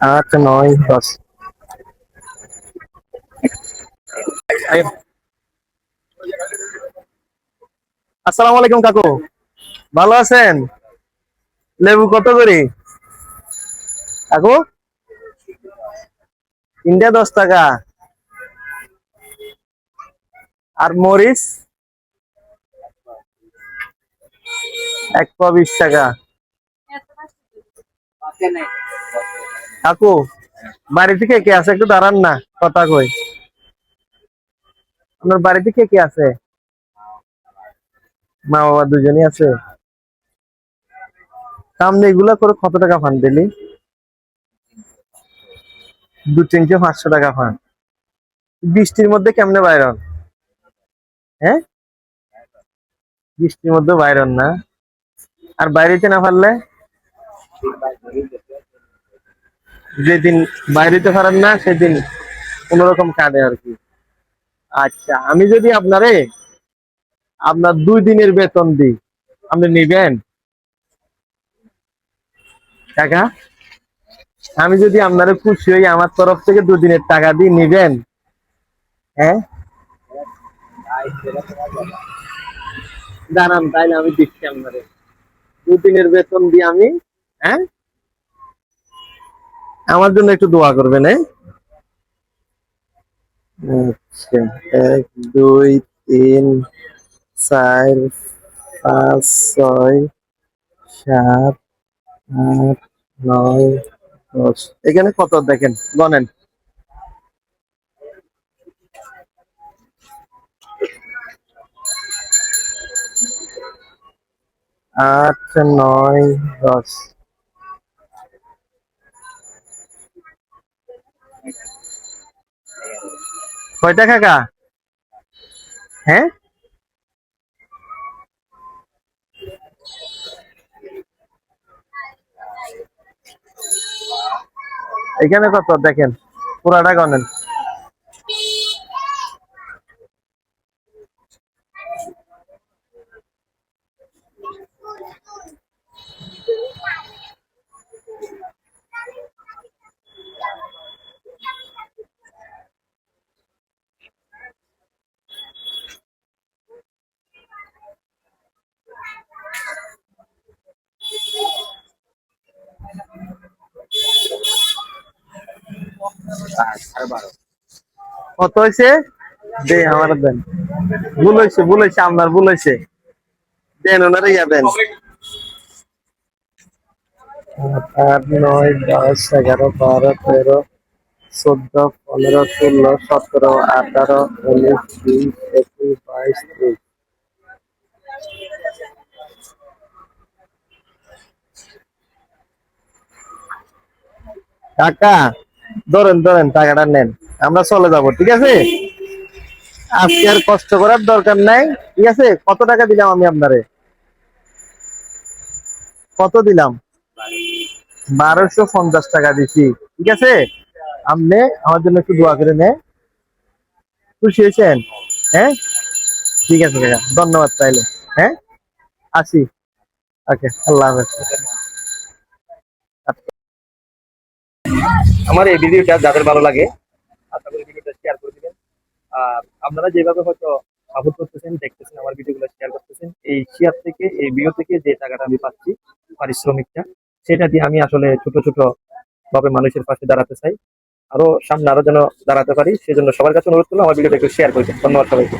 আট, নয়, দশ। আসসালামু আলাইকুম, কাকু। ভালো আছেন? লেবু কত করে? কাকু? তিনটা দশ টাকা। আর মরিচ? এক পা বিশ টাকা। কাকু, বাড়ি থেকে কে আছে? একটু দাঁড়ান না, কথা কই। আপনার বাড়িতে কে কে আছে? মা বাবা দুজনই আছে। সামনে এগুলা করে কত টাকা ফান দিলি? দু তিনশো পাঁচশো টাকা ফান বৃষ্টির মধ্যে কেমনে বাইরন? হ্যাঁ? বৃষ্টির মধ্যে বাইরন না। আর বাইরেতে না পারলে? যেদিন বাইরেতে পারেন না, সেদিন কোনোরকম কাটে আর কি। আচ্ছা আমি যদি আপনারে আপনার দুই দিনের বেতন দিই, আপনি নিবেন? টাকা আমি যদি আপনারে খুশি হই, আমার তরফ থেকে দুদিনের টাকা দিই, নিবেন? হ্যাঁ? দাঁড়ান, তাইলে আমি দিচ্ছি আপনারে। দুদিনের বেতন দিই আমি হ্যাঁ? আমার জন্য একটু দোয়া করবেন হ্যাঁ? আচ্ছা এক, দুই, তিন, চার, পাঁচ, ছয়, সাত, আট, নয়, দশ। এখানে কত দেখেন? গনেন আট, নয়, দশ। কয়টা কাকা? হ্যাঁ? এখানে কত দেখেন পুরাটা গনেন কত হয়েছে দে আমার দেন। ভুল হয়েছে ভুল হয়েছে আপনার ভুল হয়েছে দেন ওনারে ইয়া দেন। আট নয় দশ এগারো বারো তেরো চোদ্দ পনেরো ষোলো সতেরো আঠারো উনিশ বিশ একুশ বাইশ তেইশ। কাকা ধরেন ধরেন, টাকাটা নেন। আমরা চলে যাব, ঠিক আছে? আজকে আর কষ্ট করার দরকার নাই, ঠিক আছে? কত টাকা দিলাম আমি আপনারে? কত দিলাম? বারোশো পঞ্চাশ টাকা দিছি, ঠিক আছে? আপনি আমার জন্য একটু দোয়া করে নে খুশি হয়েছেন? হ্যাঁ? ঠিক আছে ধন্যবাদ তাইলে। হ্যাঁ? আসি। ওকে, আল্লাহ হাফেজ। আমার এই ভিডিওটা যাদের ভালো লাগে, আশা করি ভিডিওটা শেয়ার করে দিবেন। আর আপনারা যেভাবে হয়তো সাপোর্ট করতেছেন, দেখতেছেন, আমার ভিডিওগুলো শেয়ার করতেছেন, এই শেয়ার থেকে, এই ভিডিও থেকে যে টাকাটা আমি পাচ্ছি পারিশ্রমিকটা, সেটা দিয়ে আমি আসলে ছোট ছোট ভাবে মানুষের পাশে দাঁড়াতে চাই। আরও সামনে আরও যেন দাঁড়াতে পারি, সেজন্য সবার কাছে অনুরোধ করলাম, আমার ভিডিওটা একটু শেয়ার করে দিন। ধন্যবাদ সবাইকে।